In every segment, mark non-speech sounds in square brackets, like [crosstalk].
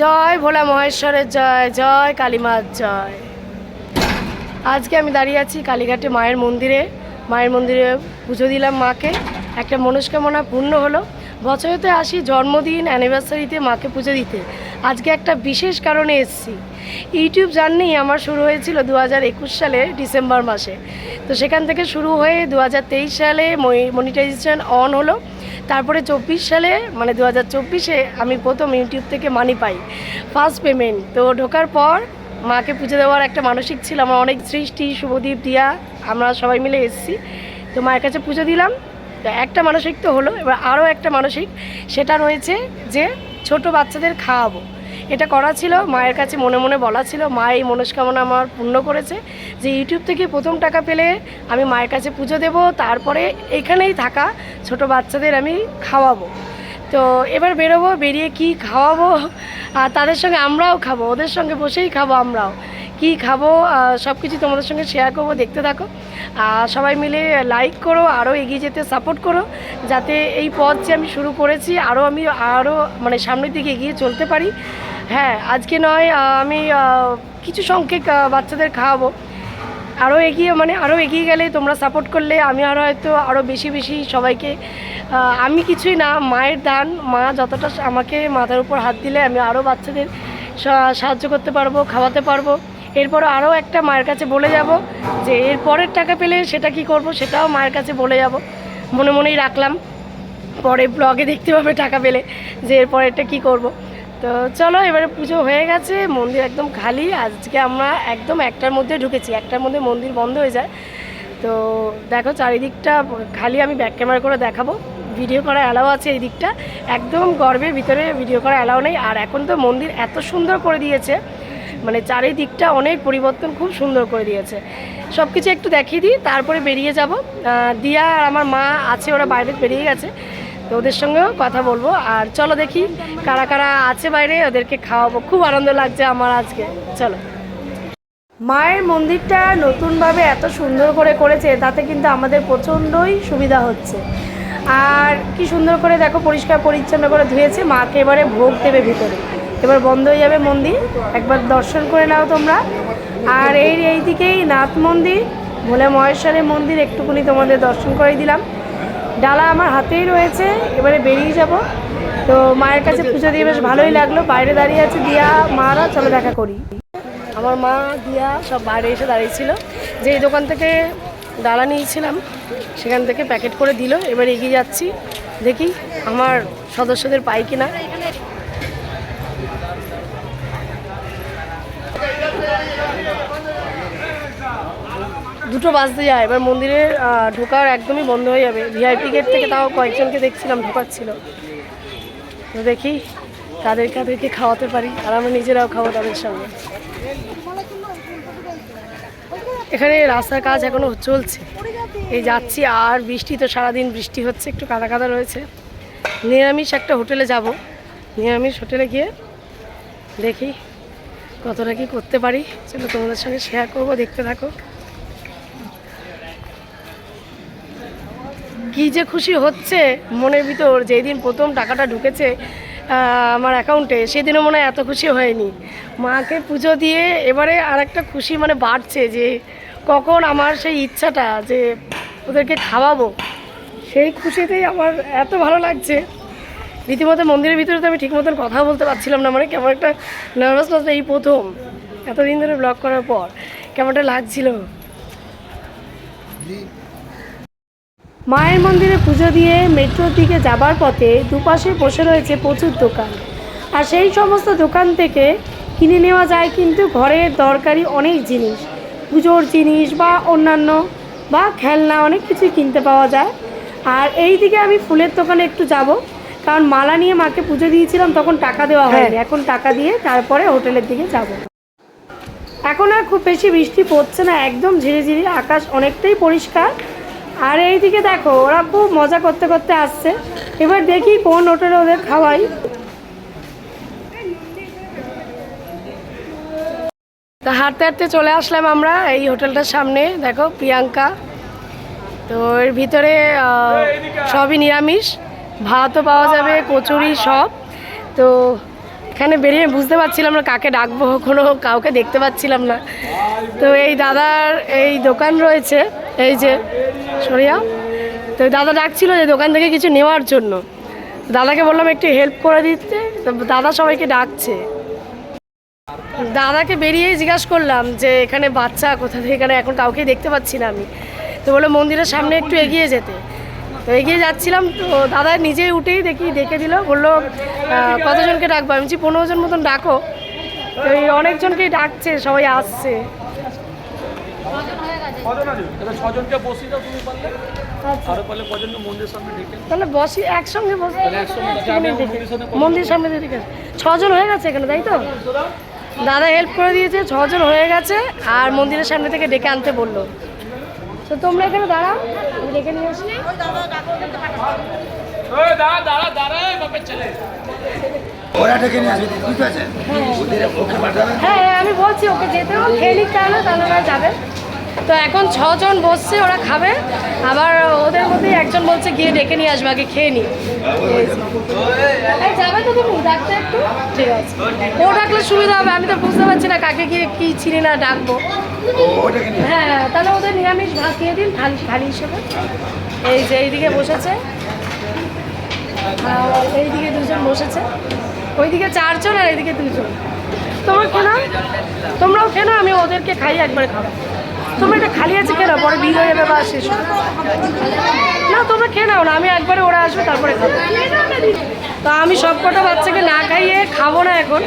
জয় ভোলা মহেশ্বরের জয় জয় কালীমার জয়। আজকে আমি দাঁড়িয়ে আছি কালীঘাটে মায়ের মন্দিরে। মায়ের মন্দিরে পুজো দিলাম মাকে। একটা মনস্কামনা পূর্ণ হলো। বছরেতে আসি জন্মদিন অ্যানিভার্সারিতে মাকে পুজো দিতে। আজকে একটা বিশেষ কারণে এসেছি। ইউটিউব জার্নি আমার শুরু হয়েছিল দু একুশ সালে ডিসেম্বর মাসে। তো সেখান থেকে শুরু হয়ে দু হাজার তেইশ সালে মনিটাইজেশন অন হলো। তারপরে চব্বিশ সালে মানে দু হাজার চব্বিশে আমি প্রথম ইউটিউব থেকে মানি পাই। ফার্স্ট পেমেন্ট তো ঢোকার পর মাকে পুজো দেওয়ার একটা মানসিক ছিল। আমার অনেক সৃষ্টি, শুভদীপ দিয়া আমরা সবাই মিলে এসেছি। তো মায়ের কাছে পুজো দিলাম। একটা মানসিক তো হলো, এবার আরও একটা মানসিক, সেটা রয়েছে যে ছোট বাচ্চাদের খাওয়াবো। এটা করা ছিল, মায়ের কাছে মনে মনে বলা ছিল, মা এই মনস্কামনা আমার পূর্ণ করেছে যে ইউটিউব থেকে প্রথম টাকা পেলে আমি মায়ের কাছে পুজো দেব, তারপরে এখানেই থাকা ছোট বাচ্চাদের আমি খাওয়াবো। তো এবার বেরোবো, বেরিয়ে কি খাওয়াবো? আর তাদের সঙ্গে আমরাও খাব, ওদের সঙ্গে বসেই খাব আমরাও। কি খাব সব কিছু তোমাদের সঙ্গে শেয়ার করব, দেখতে থাকো। সবাই মিলে লাইক করো আরও এগিয়ে যেতে সাপোর্ট করো, যাতে এই পথ যে আমি শুরু করেছি আরও আমি আরও মানে সামনের দিকে এগিয়ে চলতে পারি। হ্যাঁ আজকে নয় আমি কিছু সংখ্যক বাচ্চাদের খাওয়াবো। আরও এগিয়ে মানে আরও এগিয়ে গেলে তোমরা সাপোর্ট করলে, আমি আরও হয়তো আরও বেশি বেশি সবাইকে আমি কিছুই না, মায়ের দান, মা যতটা আমাকে মাথার উপর হাত দিলে আমি আরও বাচ্চাদের সাহায্য করতে পারব, খাওয়াতে পারব। এরপর আরও একটা মায়ের কাছে বলে যাব যে এর পরের টাকা পেলে সেটা কি করব সেটাও মায়ের কাছে বলে যাব। মনে মনেই রাখলাম। পরে ব্লগে দেখতে পাবে টাকা পেলে যে এর পরেরটা কী করব। তো চলো, এবারে পুজো হয়ে গেছে, মন্দির একদম খালি। আজকে আমরা একদম একটার মধ্যে ঢুকেছি, একটার মধ্যে মন্দির বন্ধ হয়ে যায়। তো দেখো চারিদিকটা খালি, আমি ব্যাক ক্যামেরা করে দেখাবো। ভিডিও করা অ্যালাও আছে এই দিকটা। একদম গর্বের ভিতরে ভিডিও করা অ্যালাও নেই। আর এখন তো মন্দির এত সুন্দর করে দিয়েছে। মানে চারিদিকটা অনেক পরিবর্তন খুব সুন্দর করে দিয়েছে। সব কিছু একটু দেখিয়ে দিই, তারপরে বেরিয়ে যাব। দিয়া আর আমার মা আছে, ওরা বাইরে বেরিয়ে গেছে, তো ওদের সঙ্গেও কথা বলব। আর চলো দেখি কারা কারা আছে বাইরে, ওদেরকে খাওয়াবো। খুব আনন্দ লাগছে আমার আজকে। চলো। মায়ের মন্দিরটা নতুনভাবে এত সুন্দর করে করেছে, তাতে কিন্তু আমাদের প্রচণ্ডই সুবিধা হচ্ছে। আর কি সুন্দর করে দেখো, পরিষ্কার, পরিচ্ছন্ন করে ধুয়েছে, মাকে এবারে ভোগ দেবে ভিতরে। এবার বন্ধ হয়ে যাবে মন্দির। একবার দর্শন করে নাও তোমরা। আর এই এই দিকেই নাথ মন্দির, ভোলে মহেশ্বরের মন্দির, একটুকুনি তোমাদের দর্শন করে দিলাম। ডালা আমার হাতেই রয়েছে, এবারে বেরিয়ে যাব। তো মায়ের কাছে পুজো দিয়ে বেশ ভালোই লাগল। বাইরে দাঁড়িয়ে আছে দিয়া মারা, চলো দেখা করি। আমার মা, দিয়া সব বাইরে এসে দাঁড়িয়েছিল। যে এই দোকান থেকে ডালা নিয়েছিলাম, সেখান থেকে প্যাকেট করে দিল। এবার এগিয়ে যাচ্ছি। দেখি আমার সদস্যদের পাই কিনা। দুটো বাজতে যায়। এবার মন্দিরে ঢোকার একদমই বন্ধ হয়ে যাবে। ভিআইপি গেট থেকে তাও কয়েকজনকে দেখছিলাম ঢোকাচ্ছিল তো দেখি তাদের কাদেরকে খাওয়াতে পারি, আর আমরা নিজেরাও খাব তাদের সঙ্গে। এখানে রাস্তার কাজ এখনও চলছে। এই যাচ্ছি, আর বৃষ্টি তো সারাদিন বৃষ্টি হচ্ছে, একটু কাদা কাদা রয়েছে। নিরামিষ একটা হোটেলে যাব। নিরামিষ হোটেলে গিয়ে দেখি কতটা কি করতে পারি। চলো তোমাদের সঙ্গে শেয়ার করব, দেখতে থাকো। কি যে খুশি হচ্ছে, মনের ভিতর যেই দিন প্রথম টাকাটা ঢুকেছে আমার অ্যাকাউন্টে, সেদিনও মনে হয় এত খুশি হয়নি। মাকে পুজো দিয়ে এবারে আর একটা খুশি মানে বাড়ছে যে, কখন আমার সেই ইচ্ছাটা যে ওদেরকে খাওয়াবো, সেই খুশিতেই আমার এত ভালো লাগছে। রীতিমতো মন্দিরের ভিতরে তো আমি ঠিক মতন কথা বলতে পারছিলাম না মানে কেমন একটা নার্ভাস এই প্রথম, এতদিন ধরে ব্লগ করার পর, কেমনটা লাগছিল? মায়ের মন্দিরে পুজো দিয়ে মেট্রোর দিকে যাবার পথে দুপাশে বসে রয়েছে প্রচুর দোকান। আর সেই সমস্ত দোকান থেকে কিনে নেওয়া যায় কিন্তু ঘরের দরকারি অনেক জিনিস। পুজোর জিনিস বা অন্যান্য বা খেলনা অনেক কিছুই কিনতে পাওয়া যায়। আর এই দিকে আমি ফুলের দোকানে একটু যাব কারণ মালা নিয়ে মাকে পুজো দিয়েছিলাম তখন টাকা দেওয়া হয়নি। এখন টাকা দিয়ে তারপরে হোটেলের দিকে যাব। এখন আর খুব বেশি বৃষ্টি পড়ছে না একদম ঝিরে ঝিরে আকাশ অনেকটাই পরিষ্কার। আর এইদিকে দেখো ওরা খুব মজা করতে করতে আসছে। এবার দেখি কোন হোটেলে ওদের খাওয়াই। তা হাঁটতে হাঁটতে চলে আসলাম আমরা এই হোটেলটার সামনে। দেখো প্রিয়াঙ্কা। তো এর ভিতরে সবই নিরামিষ। ভাতও পাওয়া যাবে কচুরি সব। তো এখানে বেরিয়ে বুঝতে পারছিলাম না কাকে ডাকবো কোনো কাউকে দেখতে পাচ্ছিলাম না। তো এই দাদার এই দোকান রয়েছে, এই যে সরিয়া, তো দাদা ডাকছিল যে দোকান থেকে কিছু নেওয়ার জন্য। দাদাকে বললাম একটু হেল্প করে দিতে দাদা সবাইকে ডাকছে। দাদাকে বেরিয়েই জিজ্ঞাসা করলাম যে এখানে বাচ্চা কোথা থেকে, এখানে এখন কাউকে দেখতে পাচ্ছি না আমি। তো বলে মন্দিরের সামনে একটু এগিয়ে যেতে। তো এগিয়ে যাচ্ছিলাম তো দাদা নিজেই উঠেই দেখি ডেকে দিল বলল কতজনকে ডাকবো? আমি বলছি পনেরো জন মতন ডাকো। তো এই অনেকজনকেই ডাকছে সবাই আসছে। ডেকে তাহলে বসি একসঙ্গে বসি। সামনে মন্দির সামনে দিকে। ছজন হয়ে গেছে এখানে তাই তো? দাদা? হেল্প করে দিয়েছে ছজন হয়ে গেছে আর মন্দিরের সামনে থেকে ডেকে আনতে বলল। তো তোমরা এখানে দাঁড়াও আমি ডেকে নিয়ে আসি পাঠাবে। হ্যাঁ হ্যাঁ, আমি বলছি ওকে যেতে হোক খেয়ে নিক তাহলে তাহলে ওরা যাবে। তো এখন ছজন বসছে ওরা খাবে। আবার ওদের মধ্যে একজন বলছে গিয়ে ডেকে নিয়ে আসবে আগে খেয়ে নি। এই, যাবে তো তুমি ডাকতে একটু। ঠিক আছে। ও ডাকলে সুবিধা হবে আমি তো বুঝতে পারছি না কাকে গিয়ে কি চিনি না ডাকবো। হ্যাঁ তাহলে ওদের নিরামিষ ভাত দিয়ে দিন থালি থালি হিসেবে। এই যে এইদিকে বসেছে। এইদিকে দুজন বসেছে। ওইদিকে চারজন আর এইদিকে দুজন। তোমরা খেয়ে নাও। তোমরাও খেয়ে নাও আমি ওদেরকে খাই একবারে খাব। তোমরা এটা খালি আছে নাও, পরে বিল হয়ে যাবে বা শেষ। না, তোমরা খেয়ে নাও না, আমি একবারে ওরা আসবে, তারপরে খাব। তো আমি সব কটা বাচ্চাকে না খাইয়ে খাব না এখন,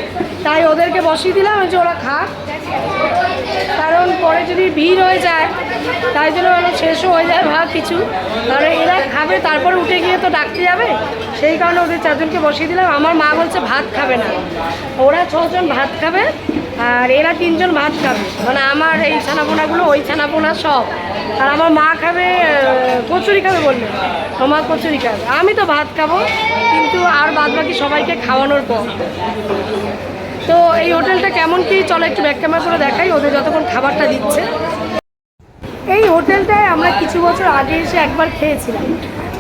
তাই ওদেরকে বসিয়ে দিলাম যে ওরা খাক। কারণ পরে যদি ভিড় হয়ে যায়, তাই জন্য হলো শেষও হয়ে যায় ভাগ কিছু। কারণ এরা খাবে, তারপরে উঠে গিয়ে তো ডাকতে যাবে। সেই কারণে ওদের চারজনকে বসিয়ে দিলাম। আমার মা বলছে, ভাত খাবে না। ওরা ছজন ভাত খাবে আর এরা তিনজন ভাত খাবে। মানে আমার এই ছানাপোনাগুলো, ওই ছানাপোনা সব। আর আমার মা খাবে কচুরি খাবে বললে। আমার কচুরি খাবে। আমি তো ভাত খাব, কিন্তু আর বাদ বাকি সবাইকে খাওয়ানোর পর। তো এই হোটেলটা কেমন কি? চলো একটু ব্যাক ক্যামেরা করে দেখাই, ওদের যতক্ষণ খাবারটা দিচ্ছে। এই হোটেলটায় আমরা কিছু বছর আগে এসে একবার খেয়েছিলাম।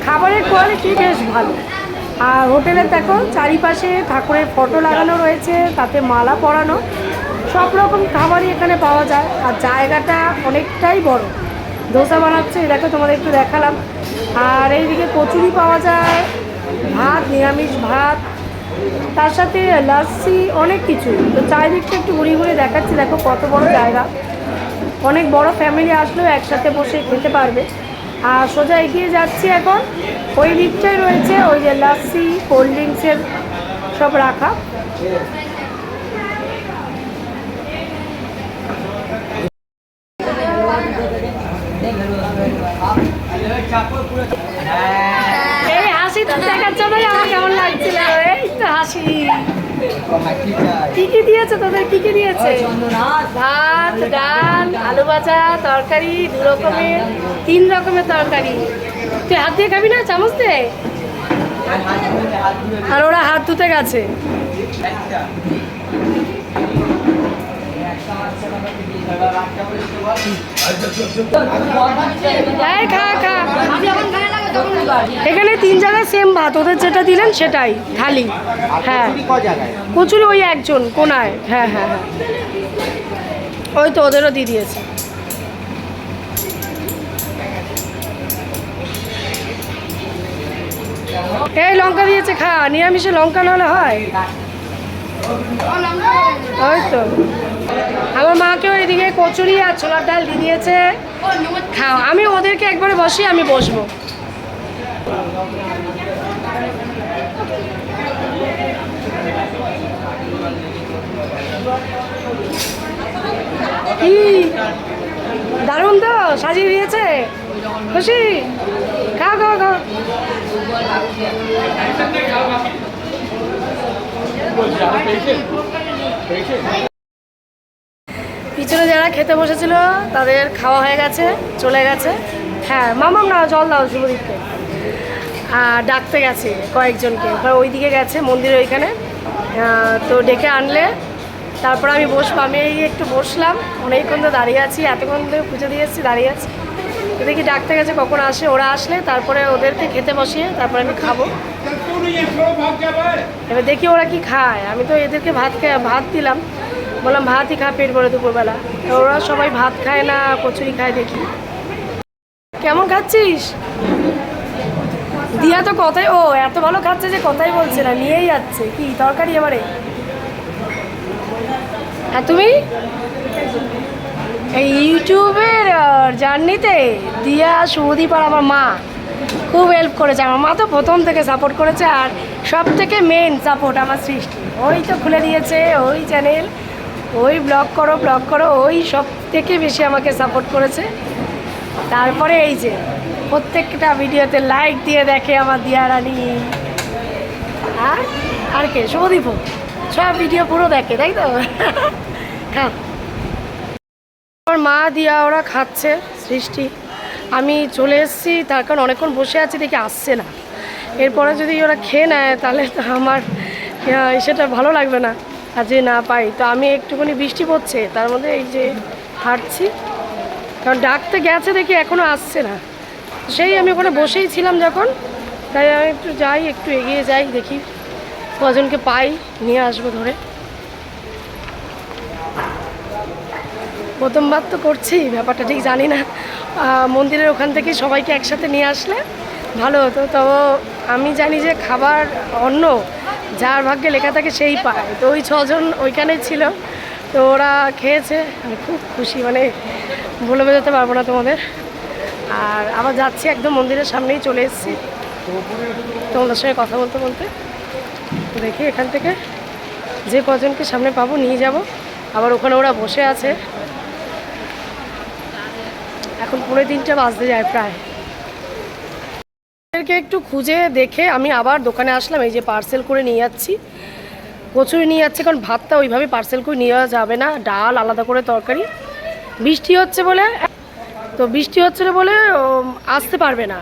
খাবারের কোয়ালিটি বেশ ভালো। আর হোটেলের দেখো, চারিপাশে ঠাকুরের ফটো লাগানো রয়েছে, তাতে মালা পরানো। রকম খাবারই এখানে পাওয়া যায় আর জায়গাটা অনেকটাই বড়। ধোসা বানাচ্ছে দেখো তোমাদের একটু দেখালাম। আর এইদিকে কচুরি পাওয়া যায়, ভাত, নিরামিষ ভাত, তার সাথে লাস্সি অনেক কিছু। তো চারিদিকটা একটু ঘুরে ঘুরে দেখাচ্ছি, দেখো কত বড় জায়গা। অনেক বড় ফ্যামিলি আসলেও একসাথে বসে খেতে পারবে। আর সোজা এগিয়ে যাচ্ছি এখন। ওই দিকটাই রয়েছে ওই যে লাস্সি কোল্ড ড্রিঙ্কসের সব রাখা। এই হাসি তো দেখার জন্যই আমার কেমন লাগছিল, এই তো হাসি। কি কি দিয়েছে তোদের? কি কি দিয়েছে? ভাত, ডাল, আলু ভাজা, তরকারি, দু রকমের, তিন রকমের তরকারি। তুই হাত দিয়ে খাবি না? চামচ দে। আর ওরা হাত ধুতে গেছে। এখানে তিন জায়গায় সেম ভাত ওদের যেটা দিলেন সেটাই থালি। হ্যাঁ। কচুরি ওই একজন কোনায়। হ্যাঁ হ্যাঁ হ্যাঁ। ওই তো ওদেরও দিয়ে দিয়েছে। এই লঙ্কা দিয়েছে খা। নিরামিষে লঙ্কা না হলে হয়। ওই তো। আমার মাকেও এদিকে কচুরি আর ছোলার ডাল দিয়ে দিয়েছে। খাও। আমি ওদেরকে একবারে বসি, আমি বসবো। কি? দারুণ তো, সাজিয়ে দিয়েছে। খুশি খাও খাও খাও। পিছনে যারা খেতে বসেছিল, তাদের খাওয়া হয়ে গেছে, চলে গেছে। হ্যাঁ মামাম না, জল দাও, শুভদীপকে। আর ডাকতে গেছে কয়েকজনকে। এবার ওইদিকে গেছে মন্দিরের ওইখানে। তো ডেকে আনলে, তারপর আমি বসবো। আমি এই একটু বসলাম, অনেকক্ষণ তো দাঁড়িয়ে আছি, এতক্ষণ ধরে পুজো দিয়ে এসেছি, দাঁড়িয়ে আছি। দেখি ডাকতে গেছে কখন আসে। ওরা আসলে তারপরে ওদেরকে খেতে বসিয়ে তারপরে আমি খাব। এবার দেখি ওরা কি খায়। আমি তো এদেরকে ভাত ভাত দিলাম। বললাম, ভাতই খা পেট ভরে দুপুরবেলা। ওরা সবাই ভাত খায় না, কচুরি খায় দেখি। কেমন খাচ্ছিস? দিয়া তো কথাই ও, এত ভালো খাচ্ছে যে কথাই বলছে না, নিয়েই যাচ্ছে। কি তরকারি এবারে? আর তুমি? এই ইউটিউবের জার্নিতে দিয়া, সুদীপ আর আমার মা। খুব হেল্প করেছে। আমার মা তো প্রথম থেকে সাপোর্ট করেছে আর সব থেকে মেন সাপোর্ট আমার সৃষ্টি। ওই তো খুলে দিয়েছে, ওই চ্যানেল ওই ব্লগ করো ব্লগ করো, ওই সব থেকে বেশি আমাকে সাপোর্ট করেছে। তারপরে এই যে, প্রত্যেকটা ভিডিওতে লাইক দিয়ে দেখে আমার দিয়া রানী আর আর কে? শুভদীপ। সব ভিডিও পুরো দেখে, তাই তো? [laughs] খা আমার মা দিয়া ওরা খাচ্ছে সৃষ্টি। আমি চলে এসেছি, তার কারণ অনেকক্ষণ বসে আছি, দেখি আসছে না। এরপরে যদি ওরা খেয়ে নেয়, তাহলে তো আমার সেটা ভালো লাগবে না। আর যে না পাই, তো আমি একটুখানি বৃষ্টি পড়ছে, তার মধ্যে এই যে হাঁটছি। কারণ ডাকতে গেছে দেখি এখনও আসছে না। সেই আমি ওখানে বসেই ছিলাম যখন, তাই আমি একটু যাই, একটু এগিয়ে যাই, দেখি কজনকে পাই, নিয়ে আসব ধরে। প্রথমবার তো করছি, ব্যাপারটা ঠিক জানি না। মন্দিরের ওখান থেকে সবাইকে একসাথে নিয়ে আসলে ভালো হতো। তো আমি জানি যে খাবার অন্য, যার ভাগ্যে লেখা থাকে সেই পায়। তো ওই ছজন ওইখানে ছিল, তো ওরা খেয়েছে। আমি খুব খুশি মানে বলে বোঝাতে পারব না তোমাদের। আর আবার যাচ্ছি একদম মন্দিরের সামনেই চলে এসেছি। তোমাদের সঙ্গে কথা বলতে বলতে দেখি এখান থেকে যে কজনকে সামনে পাবো, নিয়ে যাব। আবার ওখানে ওরা বসে আছে। এখন পুরো তিনটে বাজতে যায় প্রায়। একটু খুঁজে দেখে আমি আবার দোকানে আসলাম, এই যে পার্সেল করে নিয়ে যাচ্ছি। কচুরি নিয়ে যাচ্ছি, কারণ ভাতটা ওইভাবে পার্সেল করে নিয়ে যাওয়া যাবে না, ডাল, আলাদা করে তরকারি। বৃষ্টি হচ্ছে বলে, তো বৃষ্টি হচ্ছে না বলে আসতে পারবে না।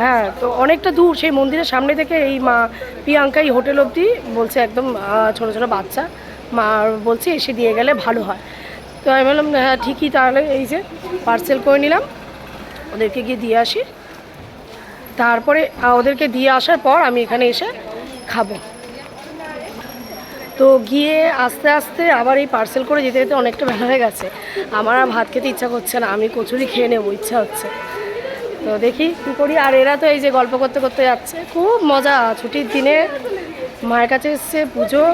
হ্যাঁ তো অনেকটা দূর, সেই মন্দিরের সামনে থেকে এই মা প্রিয়াঙ্কা এই হোটেল অবধি বলছে একদম ছোট ছোট বাচ্চা। মা বলছে এসে দিয়ে গেলে ভালো হয়। তো আমি বললাম হ্যাঁ ঠিকই, তাহলে এই যে পার্সেল করে নিলাম। ওদেরকে গিয়ে দিয়ে আসি। তারপরে ওদেরকে দিয়ে আসার পর আমি এখানে এসে খাব। তো গিয়ে আস্তে আস্তে আবার এই পার্সেল করে যেতে যেতে অনেকটা বেলা হয়ে গেছে। আমার আর ভাত খেতে ইচ্ছা করছে না, আমি কচুরি খেয়ে নেব, ইচ্ছা হচ্ছে। তো দেখি কী করি। আর এরা তো এই যে গল্প করতে করতে যাচ্ছে। খুব মজা, ছুটির দিনে মায়ের কাছে এসছে পুজো।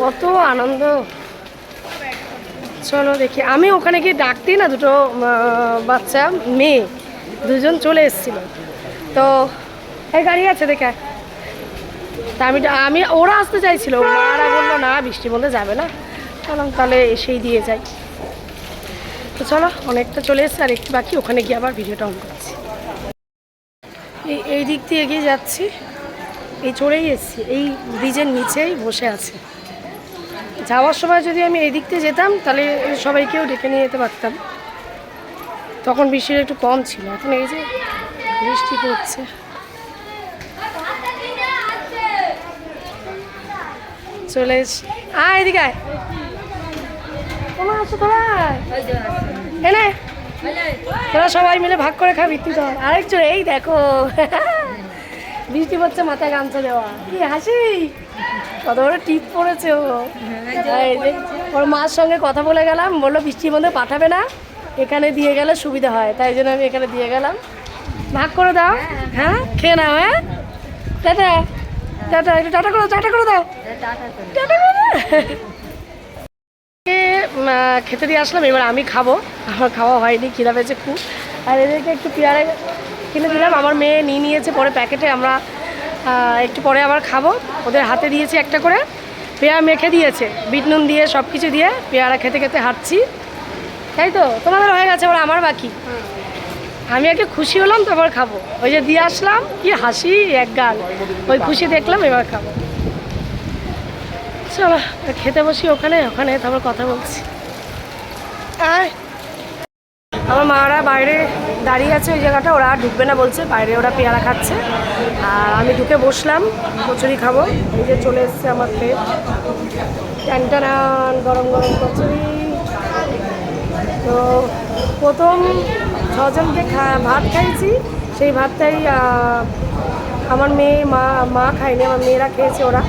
কত আনন্দ। চলো দেখি। আমি ওখানে গিয়ে ডাকতেই না দুটো বাচ্চা, মেয়ে, দুজন চলে এসেছিল। তো, এই গাড়ি আছে দেখে। তা আমি আমি, ওরা আসতে চাইছিল মারা বলল, না বৃষ্টির মধ্যে যাবে না। বললাম তাহলে এসেই দিয়ে যাই। তো চলো, অনেকটা চলে এসছে, আর একটু বাকি, ওখানে গিয়ে আবার ভিডিওটা অন করছি। এই এই দিক দিয়ে এগিয়ে যাচ্ছি। এই চড়েই এসছি, এই ব্রিজের নিচেই বসে আছে। যাওয়ার সময় যদি আমি এই দিক দিয়ে যেতাম, তাহলে সবাইকেও ডেকে নিয়ে যেতে পারতাম। তখন বৃষ্টির একটু কম ছিল, এখন এই যে বৃষ্টি পড়ছে। চলে আয় এদিকে আয়। আছো তোরা? এনে তোরা সবাই মিলে ভাগ করে খাবি, তুই তো আরেকজন, এই দেখো। বৃষ্টি পড়ছে, মাথায় গামছা দেওয়া। কি হাসি? কত বড় টিপ পড়েছে ও। ওর মার সঙ্গে কথা বলে গেলাম, বলল বৃষ্টির মধ্যে পাঠাবে না, এখানে দিয়ে গেলে সুবিধা হয়, তাই জন্য আমি এখানে দিয়ে গেলাম। ভাগ করে দাও হ্যাঁ? খেয়ে নাও হ্যাঁ? টাটা টাটা, একটু টাটা করে টাটা করে দাও। টাটা খেতে দিয়ে আসলাম, এবার আমি খাব। আমার খাওয়া হয়নি, খিদা পেয়েছে খুব। আর এদেরকে একটু পেয়ারা কিনে দিলাম, আমার মেয়ে নিয়ে নিয়েছে পরে প্যাকেটে, আমরা একটু পরে আবার খাব। ওদের হাতে দিয়েছি একটা করে। পেয়ারা মেখে দিয়েছে। বিট নুন দিয়ে সব কিছু দিয়ে পেয়ারা খেতে খেতে হাঁটছি। তাই তো? তোমাদের হয়ে গেছে এবার আমার বাকি। আমি একটু খুশি হলাম, তারপর খাব। ওই যে দিয়ে আসলাম, কি হাসি, এক গাল। ওই খুশি দেখলাম, এবার খাব। চলো, খেতে বসি ওখানে ওখানে তারপর কথা বলছি। আয়। আমার মারা বাইরে দাঁড়িয়ে আছে ওই জায়গাটা, ওরা ঢুকবে না বলছে, বাইরে ওরা পেয়ারা খাচ্ছে। আর আমি ঢুকে বসলাম, কচুরি খাব। এই যে চলে এসছে আমার প্লেট ট্যান্টানান গরম গরম কচুরি। তো প্রথম ছজনকে খা, ভাত খাইছি। সেই ভাতটাই আমার মেয়ে, মা মা খায়নি, আমার মেয়েরা খেয়েছে ওরা।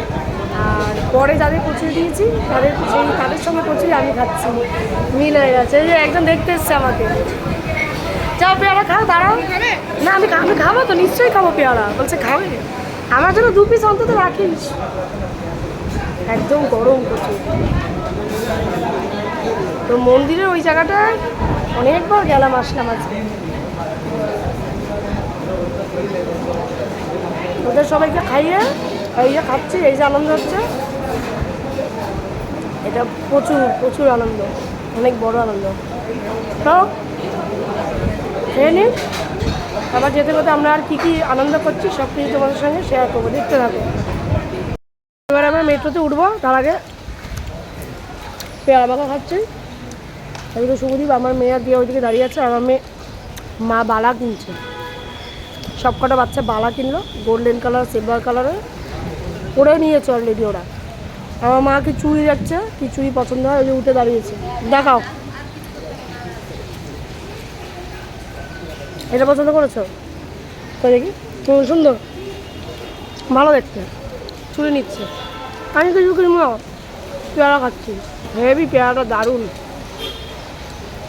আর পরে যাদের কচুরি দিয়েছি, তাদের সেই তাদের সঙ্গে কচুরি আমি খাচ্ছি। মিল হয়ে গেছে যে একজন দেখতে এসছে আমাকে। যাও পেয়ারা খাও দাঁড়াও। না, আমি আমি খাব তো, নিশ্চয়ই খাব পেয়ারা। বলছে খাবে আমার জন্য দু পিস অন্তত রাখিস। একদম গরম প্রচুর তো মন্দিরের ওই জায়গাটায় অনেকবার গেলাম, আসলাম আজকে। ওদের সবাইকে খাইয়ে এই যে খাচ্ছি, এই যে আনন্দ হচ্ছে। এটা প্রচুর প্রচুর আনন্দ। অনেক বড় আনন্দ। তো, খেয়ে নিন। আবার যেতে যেতে আমরা আর কী কী আনন্দ করছি, সব কিছু তোমাদের সঙ্গে শেয়ার করব। দেখতে থাকো। এবার আমরা মেট্রোতে উঠবো, তার আগে পেয়ারা বাবা খাচ্ছি। এদিকে শুভদীপ আমার মেয়ে দিয়ে ওইদিকে দাঁড়িয়ে আছে আমার মেয়ে মা বালা কিনছে। সব কটা বাচ্চা বালা কিনলো, গোল্ডেন কালার, সিলভার কালারের। পরে নিয়েছে অলরেডি ওরা। আমার মা কি চুড়ি যাচ্ছে কি চুড়ি পছন্দ হয়? ওই যে উঠে দাঁড়িয়েছে। দেখাও। এটা পছন্দ করেছ? তো দেখি। হুম, সুন্দর। ভালো দেখতে। চুড়ি নিচ্ছে। আমি কিছু না। পেয়ারা খাচ্ছি। হেভি পেয়ারাটা দারুণ।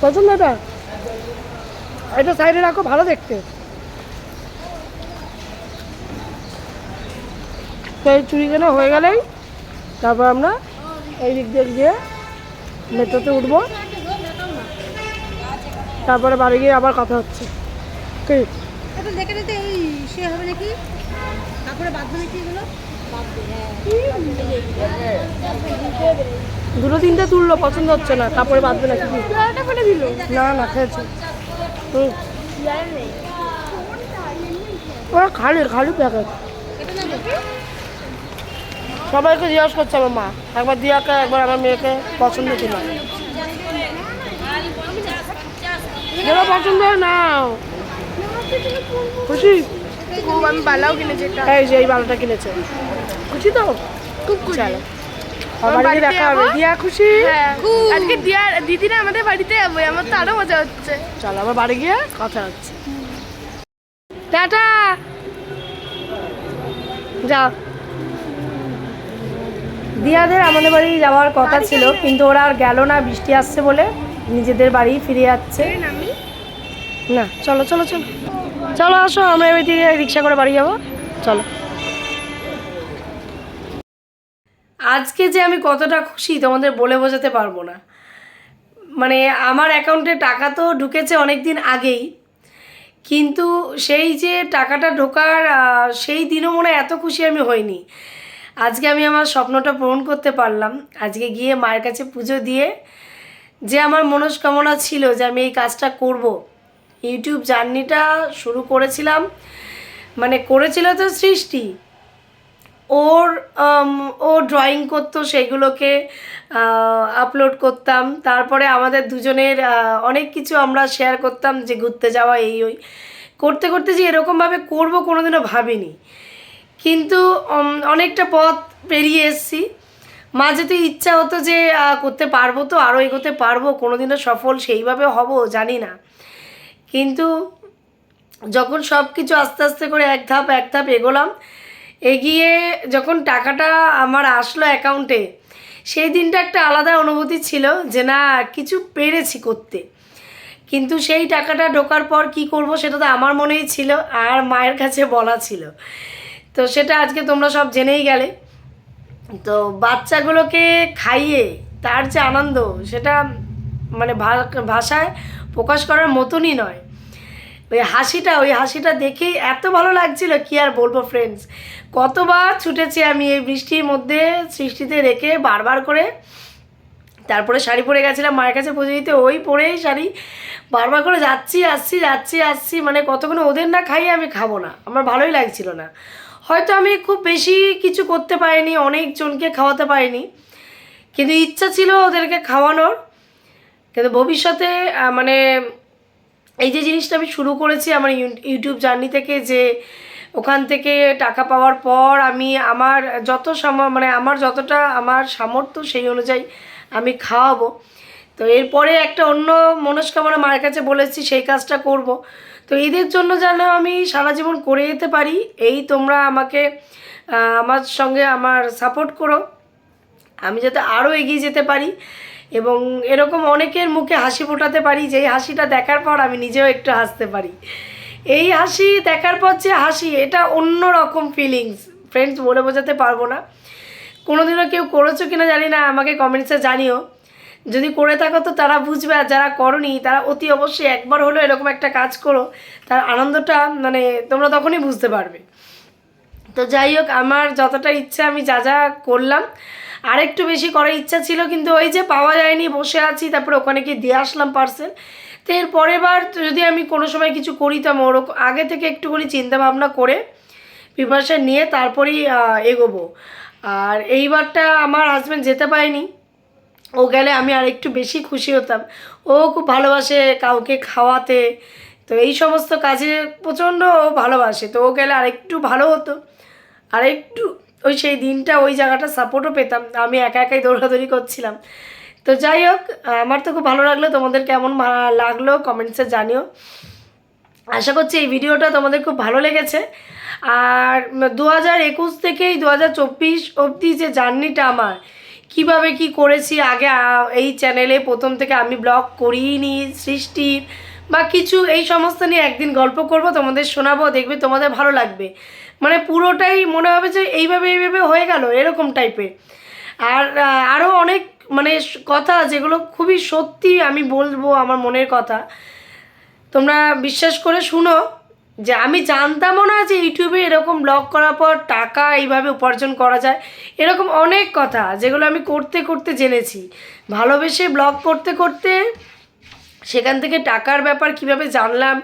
পছন্দ এটা? এটা সাইডে রাখো ভালো দেখতে। এই চুরি কেনা হয়ে গেলেই তারপর আমরা এই দিক দিয়ে গিয়ে মেট্রোতে উঠবো। তারপরে বাড়ি গিয়ে আবার কথা হচ্ছে। কি? দেখে নিতে এই সে হবে নাকি? তারপরে বাদ নাকি এগুলো? দুটো তিনটে তুললো পছন্দ হচ্ছে না। তারপরে বাঁধবে না কি? না না খেয়েছে। ওরা খালি খালি প্যাকেট সবাইকে জিজ্ঞাসা করছে আমার মা। একবার দিয়াকে একবার আমার মেয়েকে পছন্দ ছিল যেটা পছন্দ হয় নাও। খুশি? খুব আমি বালাও কিনেছি একটা। এই যে এই বালোটা কিনেছে। খুশি তো? খুব খুশি। চলো। আমার দেখা হবে। দিয়া খুশি? হ্যাঁ। আজকে দিয়া দিদিরা আমাদের বাড়িতে যাব। আমার তো আরও মজা হচ্ছে। চলো আবার বাড়ি গিয়ে কথা হচ্ছে। টাটা। যাও। দিয়াদের আমাদের বাড়ি যাওয়ার কথা ছিল, কিন্তু ওরা আর গেল না, বৃষ্টি আসছে বলে নিজেদের বাড়ি ফিরে যাচ্ছে। না, চলো চলো চলো। চলো, আসো, আমরা এবার থেকে রিক্সা করে বাড়ি যাব। চলো। আজকে যে আমি কতটা খুশি, তোমাদের বলে বোঝাতে পারব না। মানে আমার অ্যাকাউন্টে টাকা তো ঢুকেছে অনেক দিন আগেই, কিন্তু সেই যে টাকাটা ঢোকার সেই দিনও মনে এত খুশি আমি হইনি। আজকে আমি আমার স্বপ্নটা পূরণ করতে পারলাম। আজকে গিয়ে মায়ের কাছে পুজো দিয়ে যে আমার মনস্কামনা ছিল যে আমি এই কাজটা করব। ইউটিউব জার্নিটা শুরু করেছিলাম। মানে করেছিল তো সৃষ্টি। ওর ও ড্রয়িং করতো, সেগুলোকে আপলোড করতাম। তারপরে আমাদের দুজনের অনেক কিছু আমরা শেয়ার করতাম যে ঘুরতে যাওয়া এই ওই। করতে করতে যে এরকমভাবে করব কোনোদিনও ভাবিনি। কিন্তু অনেকটা পথ পেরিয়ে এসেছি। মাঝে তো ইচ্ছা হতো যে করতে পারব তো আরও এগোতে পারব, কোনোদিনও সফল সেইভাবে হব, জানি না। কিন্তু যখন সব কিছু আস্তে আস্তে করে এক ধাপ এক ধাপ এগোলাম, এগিয়ে যখন টাকাটা আমার আসলো অ্যাকাউন্টে, সেই দিনটা একটা আলাদা অনুভূতি ছিল যে, না, কিছু পেরেছি করতে। কিন্তু সেই টাকাটা ঢোকার পর কি করব, সেটা তো আমার মনেই ছিল, আর মায়ের কাছে বলা ছিল। তো সেটা আজকে তোমরা সব জেনেই গেলে। তো বাচ্চাগুলোকে খাইয়ে তার যে আনন্দ, সেটা মানে ভাষায় প্রকাশ করার মতনই নয়। ওই হাসিটা ওই হাসিটা দেখেই এত ভালো লাগছিল, কি আর বলব ফ্রেন্ডস কতবার ছুটেছি আমি এই বৃষ্টির মধ্যে সৃষ্টিতে রেখে বারবার করে। তারপরে শাড়ি পরে গেছিলাম, মায়ের কাছে পুজো দিতে, ওই পরেই শাড়ি বারবার করে যাচ্ছি, আসছি যাচ্ছি, আসছি মানে কতক্ষণ ওদের না খাইয়ে আমি খাব না। আমার ভালোই লাগছিল না। হয়তো আমি খুব বেশি কিছু করতে পারিনি অনেকজনকে খাওয়াতে পারিনি। কিন্তু ইচ্ছা ছিল ওদেরকে খাওয়ানোর। কিন্তু ভবিষ্যতে মানে এই যে জিনিসটা আমি শুরু করেছি আমার ইউ- ইউটিউব জার্নি থেকে যে ওখান থেকে টাকা পাওয়ার পর আমি আমার যত সম মানে আমার যতটা আমার সামর্থ্য সেই অনুযায়ী আমি খাওয়াবো। তো এরপরে একটা অন্য মনস্কামনা মায়ের কাছে বলেছি, সেই কাজটা করব। তো ঈদের জন্য যেন আমি সারা জীবন করে যেতে পারি, এই তোমরা আমাকে আমার সঙ্গে আমার সাপোর্ট করো। আমি যাতে আরও এগিয়ে যেতে পারি এবং এরকম অনেকের মুখে হাসি ফোটাতে পারি, যেই হাসিটা দেখার পর আমি নিজেও একটু হাসতে পারি। এই হাসি দেখার পর যে হাসি, এটা অন্য রকম ফিলিংস ফ্রেন্ডস বলে বোঝাতে পারব না। কোনোদিনও কেউ করেছ কিনা জানি না, আমাকে কমেন্টসে জানিও। যদি করে থাকো তো তারা বুঝবে, আর যারা করনি তারা অতি অবশ্যই একবার হলেও এরকম একটা কাজ করো, তার আনন্দটা মানে তোমরা তখনই বুঝতে পারবে। তো যাই হোক, আমার যতটা ইচ্ছা আমি যা যা করলাম। আরেকটু বেশি করার ইচ্ছা ছিল, কিন্তু ওই যে পাওয়া যায়নি, বসে আছি, তারপরে ওখানে গিয়ে দিয়ে আসলাম পার্সেল তো এর পরের বার যদি আমি কোনো সময় কিছু করি তো ওরকম আগে থেকে একটুখানি চিন্তা ভাবনা করে প্রিপারেশান নিয়ে তারপরেই এগোবো। আর এইবারটা আমার হাজব্যান্ড যেতে পারেনি। ও গেলে আমি আর একটু বেশি খুশি হতাম। ও খুব ভালোবাসে কাউকে খাওয়াতে। তো এই সমস্ত কাজে প্রচণ্ড ও ভালোবাসে। তো ও গেলে আর একটু ভালো হতো। আর একটু ওই সেই দিনটা ওই জায়গাটা সাপোর্টও পেতাম। আমি একা একাই দৌড়াদৌড়ি করছিলাম। তো যাই হোক, আমার তো খুব ভালো লাগল। তোমাদের কেমন লাগল কমেন্টসে জানিও। আশা করছি এই ভিডিওটা তোমাদের খুব ভালো লেগেছে। আর দু হাজার একুশ থেকেই দু হাজার চব্বিশ অবধি যে জার্নিটা আমার কীভাবে কি করেছি? আগে এই চ্যানেলে প্রথম থেকে আমি ব্লগ করিনি সৃষ্টির বা কিছু, এই সমস্ত নিয়ে একদিন গল্প করব, তোমাদের শোনাবো, দেখবে তোমাদের ভালো লাগবে। মানে পুরোটাই মনে হবে যে এইভাবে এইভাবে হয়ে গেল, এরকম টাইপের আর আরও অনেক মানে কথা যেগুলো খুবই সত্যি আমি বলব আমার মনের কথা। তোমরা বিশ্বাস করে শুনো। যে আমি জানতামও না যে ইউটিউবে এরকম ব্লগ করার পর টাকা এইভাবে উপার্জন করা যায়। এরকম অনেক কথা যেগুলো আমি করতে করতে জেনেছি। ভালোবেসে ব্লগ করতে করতে সেখান থেকে টাকার ব্যাপার কীভাবে জানলাম,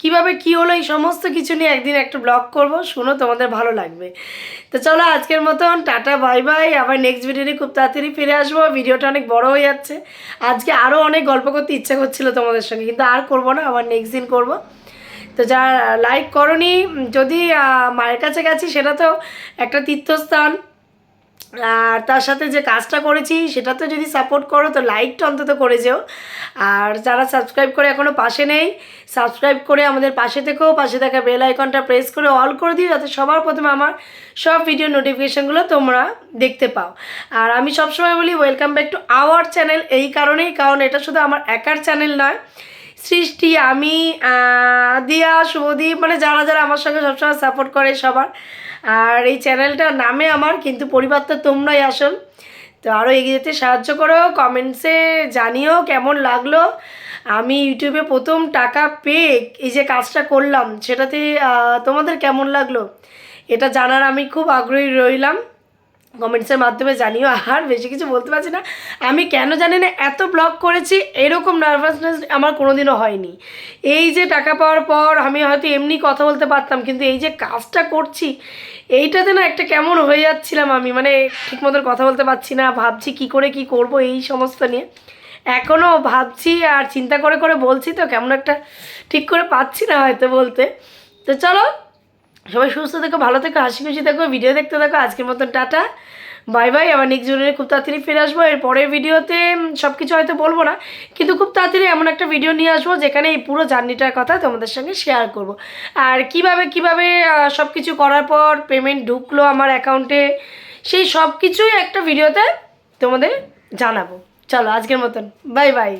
কীভাবে কি হলো, এই সমস্ত কিছু নিয়ে একদিন একটা ব্লগ করব। শুনো, তোমাদের ভালো লাগবে। তো চলো আজকের মতন, টাটা, বাই বাই। আবার নেক্সট ভিডিওতে খুব তাড়াতাড়ি ফিরে আসব। ভিডিওটা অনেক বড় হয়ে যাচ্ছে। আজকে আরও অনেক গল্প করতে ইচ্ছা করছিল তোমাদের সঙ্গে, কিন্তু আর করব না, আবার নেক্সট দিন করব। তো যা লাইক করনি, যদি মায়ের কাছে গেছি, সেটা তো একটা তীর্থস্থান। আর তার সাথে যে কাজটা করেছি সেটাতে যদি সাপোর্ট করো, তো লাইকটা অন্তত করে যেও। আর যারা সাবস্ক্রাইব করে এখনও পাশে নেই সাবস্ক্রাইব করে আমাদের পাশে থেকেও পাশে থাকা বেল আইকনটা প্রেস করে অল করে দিও, যাতে সবার প্রথমে আমার সব ভিডিও নোটিফিকেশানগুলো তোমরা দেখতে পাও। আর আমি সবসময় বলি welcome back to our channel এই কারণেই, কারণ এটা শুধু আমার একার চ্যানেল নয় সৃষ্টি, আমি দিয়া শুভদীপ মানে যারা যারা আমার সঙ্গে সবসময় সাপোর্ট করে সবার। আর এই চ্যানেলটার নামে আমার, কিন্তু পরিবার তো তোমরাই আসল। তো আরও এগিয়ে যেতে সাহায্য করো কমেন্টসে জানিও কেমন লাগল। আমি ইউটিউবে প্রথম টাকা পেয়ে এই যে কাজটা করলাম, সেটাতে তোমাদের কেমন লাগল? এটা জানার আমি খুব আগ্রহী রইলাম। কমেন্টসের মাধ্যমে জানিও, আর বেশি কিছু বলতে পারছি না। আমি কেন জানি না, এত ব্লগ করেছি, এরকম নার্ভাসনেস আমার কোনোদিনও হয়নি। এই যে টাকা পাওয়ার পর আমি হয়তো এমনি কথা বলতে পারতাম, কিন্তু এই যে কাজটা করছি, এইটাতে না একটা কেমন হয়ে যাচ্ছিলাম আমি। মানে ঠিক মতো কথা বলতে পারছি না, ভাবছি কি করে কি করব এই সমস্ত নিয়ে। এখনও ভাবছি আর চিন্তা করে করে বলছি তো, কেমন একটা ঠিক করে পাচ্ছি না হয়তো বলতে। তো চলো সবাই সুস্থ থেকো, ভালো থেকো, হাসি খুশি থেকো ভিডিও দেখতে থাকো। আজকের মতন টাটা। বাই বাই আবার নেক্সট ভিডিওতে খুব তাড়াতাড়ি ফিরে আসব। এর পরের ভিডিওতে সব কিছু হয়তো বলব না, কিন্তু খুব তাড়াতাড়ি এমন একটা ভিডিও নিয়ে আসব, যেখানে এই পুরো জার্নিটার কথা তোমাদের সঙ্গে শেয়ার করব। আর কীভাবে কীভাবে সব কিছু করার পর পেমেন্ট ঢুকলো আমার অ্যাকাউন্টে সেই সব কিছুই একটা ভিডিওতে তোমাদের জানাব। চলো, আজকের মতন। Bye bye